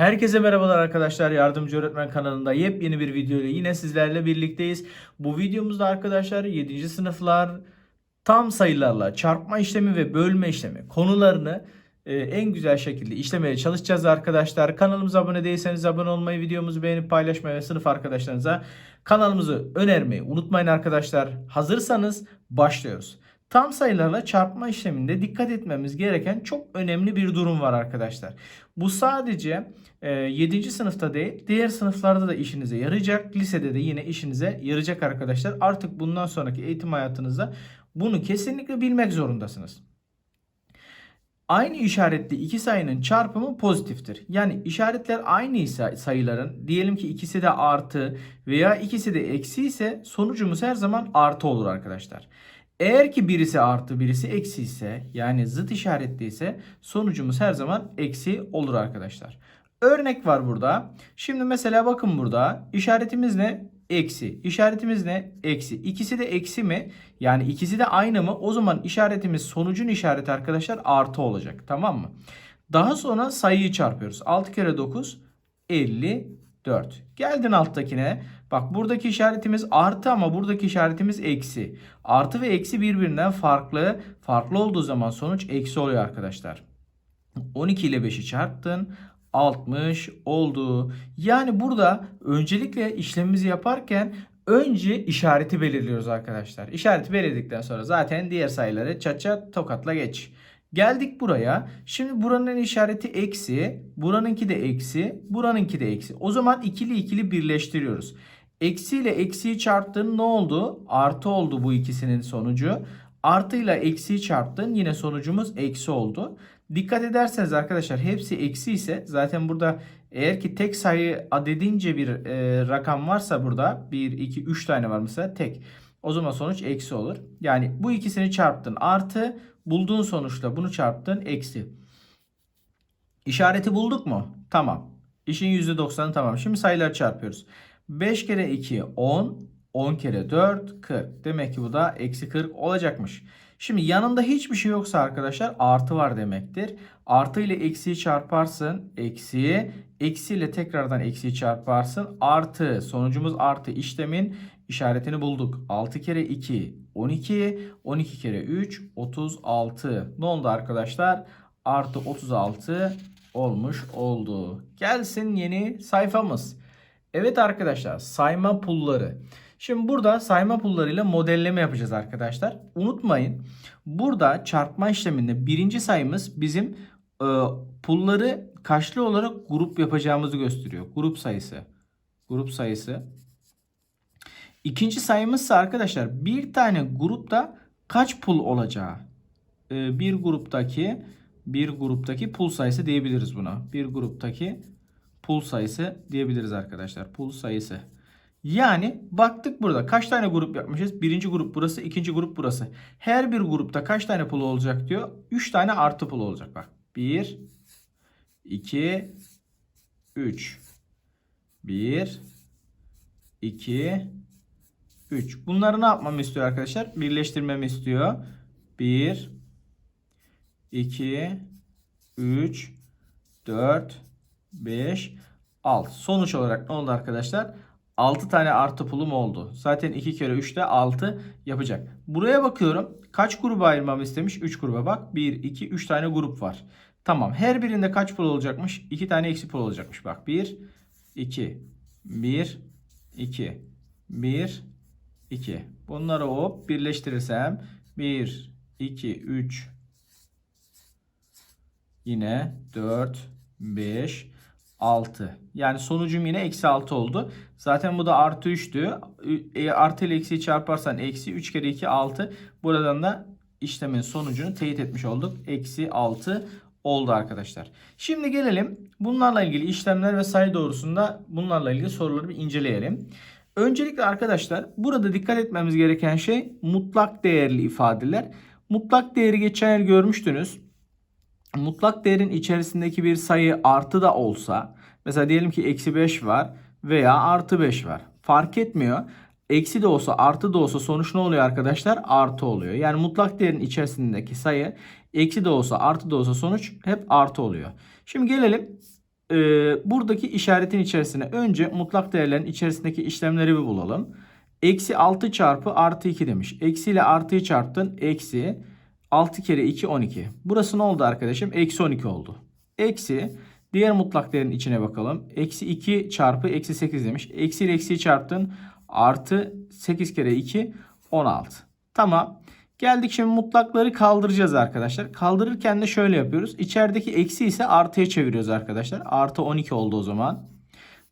Herkese merhabalar arkadaşlar. Yardımcı Öğretmen kanalında yepyeni bir video ile yine sizlerle birlikteyiz. Bu videomuzda arkadaşlar 7. sınıflar tam sayılarla çarpma işlemi ve bölme işlemi konularını e, en güzel şekilde işlemeye çalışacağız arkadaşlar. Kanalımıza abone değilseniz abone olmayı, videomuzu beğenip paylaşmayı ve sınıf arkadaşlarınıza kanalımızı önermeyi unutmayın arkadaşlar. Hazırsanız başlıyoruz. Tam sayılarla çarpma işleminde dikkat etmemiz gereken çok önemli bir durum var arkadaşlar. Bu sadece e, 7. sınıfta değil diğer sınıflarda da işinize yarayacak. Lisede de yine işinize yarayacak arkadaşlar. Artık bundan sonraki eğitim hayatınızda bunu kesinlikle bilmek zorundasınız. Aynı işaretli iki sayının çarpımı pozitiftir. Yani işaretler aynıysa sayıların diyelim ki ikisi de artı veya ikisi de eksi ise sonucumuz her zaman artı olur arkadaşlar. Eğer ki birisi artı birisi eksi ise yani zıt işaretli ise sonucumuz her zaman eksi olur arkadaşlar. Örnek var burada. Şimdi mesela bakın burada işaretimiz ne? Eksi. İşaretimiz ne? Eksi. İkisi de eksi mi? Yani ikisi de aynı mı? O zaman işaretimiz sonucun işareti arkadaşlar artı olacak. Tamam mı? Daha sonra sayıyı çarpıyoruz. 6 kere 9 54. Geldin alttakine. Bak buradaki işaretimiz artı ama buradaki işaretimiz eksi. Artı ve eksi birbirinden farklı. Farklı olduğu zaman sonuç eksi oluyor arkadaşlar. 12 ile 5'i çarptın. 60 oldu. Yani burada öncelikle işlemimizi yaparken önce işareti belirliyoruz arkadaşlar. İşareti belirledikten sonra zaten diğer sayıları çat çat tokatla geç. Geldik buraya. Şimdi buranın işareti eksi. Buranınki de eksi. Buranınki de eksi. O zaman ikili ikili birleştiriyoruz. Eksi ile eksiyi çarptın ne oldu? Artı oldu bu ikisinin sonucu. Artı ile eksiyi çarptın yine sonucumuz eksi oldu. Dikkat ederseniz arkadaşlar hepsi eksi ise zaten burada eğer ki tek sayı adedince bir e, rakam varsa burada 1, 2, 3 tane var mesela tek. O zaman sonuç eksi olur. Yani bu ikisini çarptın artı bulduğun sonuçla bunu çarptın eksi. İşareti bulduk mu? Tamam. İşin %90'ı tamam. Şimdi sayıları çarpıyoruz. 5 kere 2 10. 10 kere 4 40. Demek ki bu da eksi 40 olacakmış. Şimdi yanında hiçbir şey yoksa arkadaşlar artı var demektir. Artı ile eksiyi çarparsın. Eksi. Eksi ile tekrardan eksiyi çarparsın. Artı. Sonucumuz artı. işlemin işaretini bulduk. 6 kere 2 12. 12 kere 3 36. Ne oldu arkadaşlar? Artı 36 olmuş oldu. Gelsin yeni sayfamız. Evet arkadaşlar sayma pulları. Şimdi burada sayma pullarıyla modelleme yapacağız arkadaşlar. Unutmayın burada çarpma işleminde birinci sayımız bizim e, pulları kaçlı olarak grup yapacağımızı gösteriyor. Grup sayısı. Grup sayısı. İkinci sayımızsa arkadaşlar bir tane grupta kaç pul olacağı. E, bir gruptaki bir gruptaki pul sayısı diyebiliriz buna. Bir gruptaki pul sayısı diyebiliriz arkadaşlar. Pul sayısı. Yani baktık burada kaç tane grup yapmışız? Birinci grup burası, ikinci grup burası. Her bir grupta kaç tane pul olacak diyor. 3 tane artı pul olacak bak. 1, 2, 3. 1, 2, 3. Bunları ne yapmamı istiyor arkadaşlar? Birleştirmemi istiyor. 1, 2, 3, 4, 5, 6. Sonuç olarak ne oldu arkadaşlar? 6 tane artı pulum oldu. Zaten 2 kere 3 de 6 yapacak. Buraya bakıyorum. Kaç gruba ayırmamı istemiş? 3 gruba bak. 1, 2, 3 tane grup var. Tamam. Her birinde kaç pul olacakmış? 2 tane eksi pul olacakmış. Bak 1, 2, 1, 2, 1, 2. Bunları hop birleştirirsem 1, 2, 3, yine 4, 5, 6. Yani sonucum yine eksi 6 oldu. Zaten bu da artı 3'tü. E, artı ile eksiyi çarparsan eksi 3 kere 2 6. Buradan da işlemin sonucunu teyit etmiş olduk. Eksi 6 oldu arkadaşlar. Şimdi gelelim bunlarla ilgili işlemler ve sayı doğrusunda bunlarla ilgili soruları bir inceleyelim. Öncelikle arkadaşlar burada dikkat etmemiz gereken şey mutlak değerli ifadeler. Mutlak değeri geçen yıl görmüştünüz mutlak değerin içerisindeki bir sayı artı da olsa mesela diyelim ki eksi 5 var veya artı 5 var. Fark etmiyor. Eksi de olsa artı da olsa sonuç ne oluyor arkadaşlar? Artı oluyor. Yani mutlak değerin içerisindeki sayı eksi de olsa artı da olsa sonuç hep artı oluyor. Şimdi gelelim e, buradaki işaretin içerisine önce mutlak değerlerin içerisindeki işlemleri bir bulalım. Eksi 6 çarpı artı 2 demiş. Eksi ile artıyı çarptın. Eksi 6 kere 2 12. Burası ne oldu arkadaşım? Eksi 12 oldu. Eksi diğer mutlak değerin içine bakalım. Eksi 2 çarpı eksi 8 demiş. Eksi ile eksiyi çarptın. Artı 8 kere 2 16. Tamam. Geldik şimdi mutlakları kaldıracağız arkadaşlar. Kaldırırken de şöyle yapıyoruz. İçerideki eksi ise artıya çeviriyoruz arkadaşlar. Artı 12 oldu o zaman.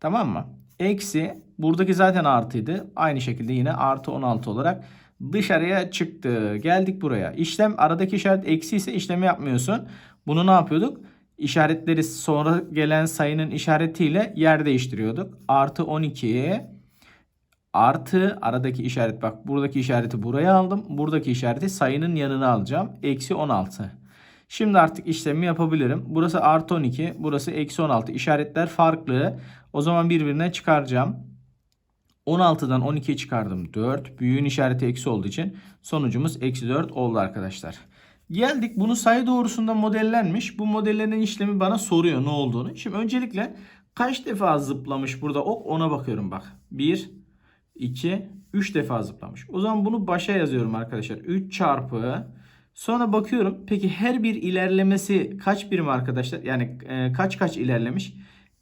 Tamam mı? Eksi buradaki zaten artıydı. Aynı şekilde yine artı 16 olarak dışarıya çıktı. Geldik buraya. İşlem aradaki işaret eksi ise işlemi yapmıyorsun. Bunu ne yapıyorduk? İşaretleri sonra gelen sayının işaretiyle yer değiştiriyorduk. Artı 12'ye Artı aradaki işaret bak buradaki işareti buraya aldım. Buradaki işareti sayının yanına alacağım. Eksi 16. Şimdi artık işlemi yapabilirim. Burası artı 12. Burası eksi 16. İşaretler farklı. O zaman birbirine çıkaracağım. 16'dan 12'yi çıkardım 4. Büyüğün işareti eksi olduğu için sonucumuz eksi 4 oldu arkadaşlar. Geldik bunu sayı doğrusunda modellenmiş. Bu modellerin işlemi bana soruyor ne olduğunu. Şimdi öncelikle kaç defa zıplamış burada ok ona bakıyorum bak. 1, 2, 3 defa zıplamış. O zaman bunu başa yazıyorum arkadaşlar. 3 çarpı sonra bakıyorum. Peki her bir ilerlemesi kaç birim arkadaşlar? Yani e, kaç kaç ilerlemiş?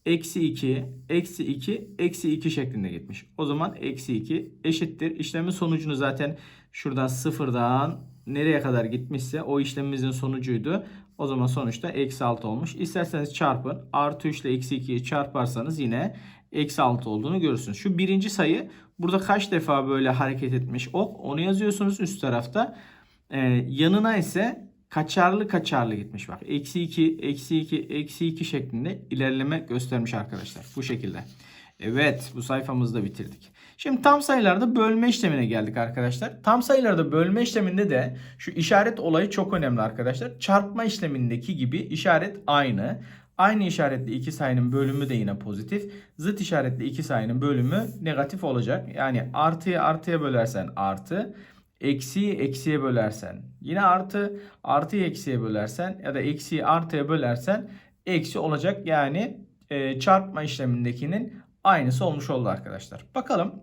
Eksi 2, eksi 2, eksi 2 şeklinde gitmiş. O zaman eksi 2 eşittir. İşlemin sonucunu zaten şuradan sıfırdan nereye kadar gitmişse o işlemimizin sonucuydu. O zaman sonuçta eksi 6 olmuş. İsterseniz çarpın. Artı 3 ile eksi 2'yi çarparsanız yine eksi 6 olduğunu görürsünüz. Şu birinci sayı burada kaç defa böyle hareket etmiş ok onu yazıyorsunuz üst tarafta. Ee, yanına ise kaçarlı kaçarlı gitmiş bak. Eksi 2, eksi 2, eksi 2 şeklinde ilerleme göstermiş arkadaşlar. Bu şekilde. Evet bu sayfamızı da bitirdik. Şimdi tam sayılarda bölme işlemine geldik arkadaşlar. Tam sayılarda bölme işleminde de şu işaret olayı çok önemli arkadaşlar. Çarpma işlemindeki gibi işaret aynı. Aynı işaretli iki sayının bölümü de yine pozitif. Zıt işaretli iki sayının bölümü negatif olacak. Yani artıyı artıya bölersen artı. Eksiyi eksiye bölersen yine artı. Artıyı eksiye bölersen ya da eksiyi artıya bölersen eksi olacak. Yani e, çarpma işlemindekinin aynısı olmuş oldu arkadaşlar. Bakalım.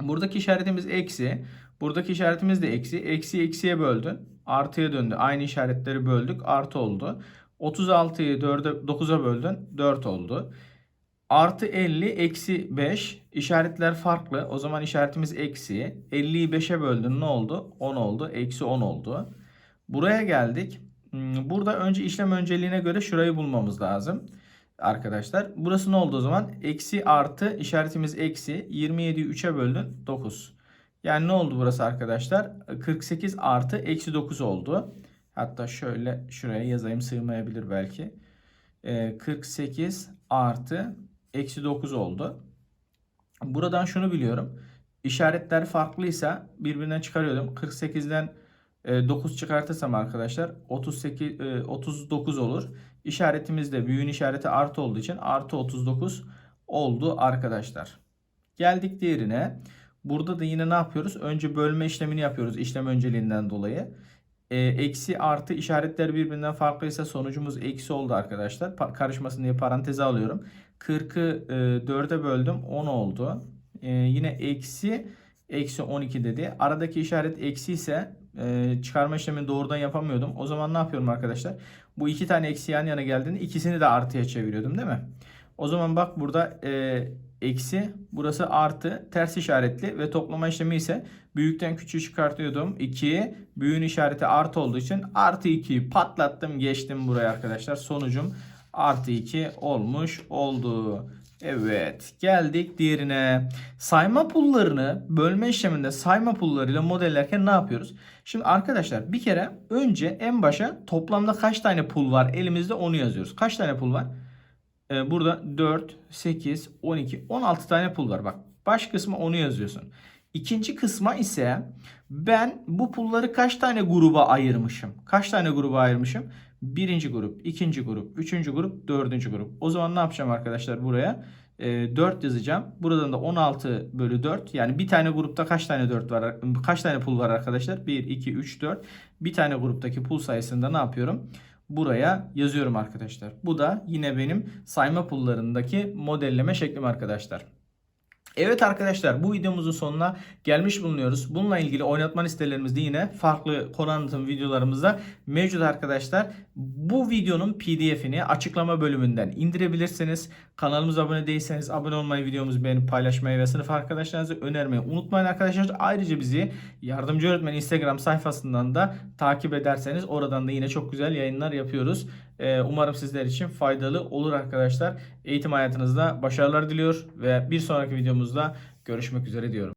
Buradaki işaretimiz eksi. Buradaki işaretimiz de eksi. Eksi eksiye böldün. Artıya döndü. Aynı işaretleri böldük. Artı oldu. 36'yı 4'e 9'a böldün. 4 oldu. Artı 50 eksi 5 işaretler farklı. O zaman işaretimiz eksi. 50'yi 5'e böldün ne oldu? 10 oldu. Eksi 10 oldu. Buraya geldik. Hmm, Burada önce işlem önceliğine göre şurayı bulmamız lazım. Arkadaşlar. Burası ne oldu o zaman? Eksi artı işaretimiz eksi. 27'yi 3'e böldün. 9. Yani ne oldu burası arkadaşlar? 48 artı eksi 9 oldu. Hatta şöyle şuraya yazayım sığmayabilir belki. Ee, 48 artı eksi 9 oldu. Buradan şunu biliyorum. İşaretler farklıysa birbirinden çıkarıyordum. 48'den e, 9 çıkartırsam arkadaşlar 38 e, 39 olur. İşaretimiz de büyüğün işareti artı olduğu için artı 39 oldu arkadaşlar. Geldik diğerine. Burada da yine ne yapıyoruz? Önce bölme işlemini yapıyoruz işlem önceliğinden dolayı. E, eksi artı işaretler birbirinden farklıysa sonucumuz eksi oldu arkadaşlar. Pa- karışmasın diye paranteze alıyorum. 40'ı e, 4'e böldüm 10 oldu. E, yine eksi eksi 12 dedi. Aradaki işaret eksi ise e, çıkarma işlemini doğrudan yapamıyordum. O zaman ne yapıyorum arkadaşlar? Bu iki tane eksi yan yana geldiğinde ikisini de artıya çeviriyordum değil mi? O zaman bak burada e, eksi burası artı ters işaretli ve toplama işlemi ise büyükten küçüğü çıkartıyordum. 2 büyüğün işareti artı olduğu için artı 2'yi patlattım geçtim buraya arkadaşlar. Sonucum artı 2 olmuş oldu. Evet geldik diğerine. Sayma pullarını bölme işleminde sayma pullarıyla modellerken ne yapıyoruz? Şimdi arkadaşlar bir kere önce en başa toplamda kaç tane pul var elimizde onu yazıyoruz. Kaç tane pul var? Ee, burada 4, 8, 12, 16 tane pul var. Bak baş kısmı onu yazıyorsun. İkinci kısma ise ben bu pulları kaç tane gruba ayırmışım? Kaç tane gruba ayırmışım? Birinci grup, ikinci grup, üçüncü grup, dördüncü grup. O zaman ne yapacağım arkadaşlar buraya? E, 4 yazacağım. Buradan da 16 bölü 4. Yani bir tane grupta kaç tane 4 var? Kaç tane pul var arkadaşlar? 1, 2, 3, 4. Bir tane gruptaki pul sayısında ne yapıyorum? buraya yazıyorum arkadaşlar. Bu da yine benim sayma pullarındaki modelleme şeklim arkadaşlar. Evet arkadaşlar bu videomuzun sonuna gelmiş bulunuyoruz. Bununla ilgili oynatma listelerimizde yine farklı konu anlatım videolarımızda mevcut arkadaşlar. Bu videonun pdf'ini açıklama bölümünden indirebilirsiniz. Kanalımıza abone değilseniz abone olmayı, videomuzu beğenip paylaşmayı ve sınıf arkadaşlarınızı önermeyi unutmayın arkadaşlar. Ayrıca bizi yardımcı öğretmen Instagram sayfasından da takip ederseniz oradan da yine çok güzel yayınlar yapıyoruz. Ee, Umarım sizler için faydalı olur arkadaşlar. Eğitim hayatınızda başarılar diliyor ve bir sonraki videomuzda görüşmek üzere diyorum.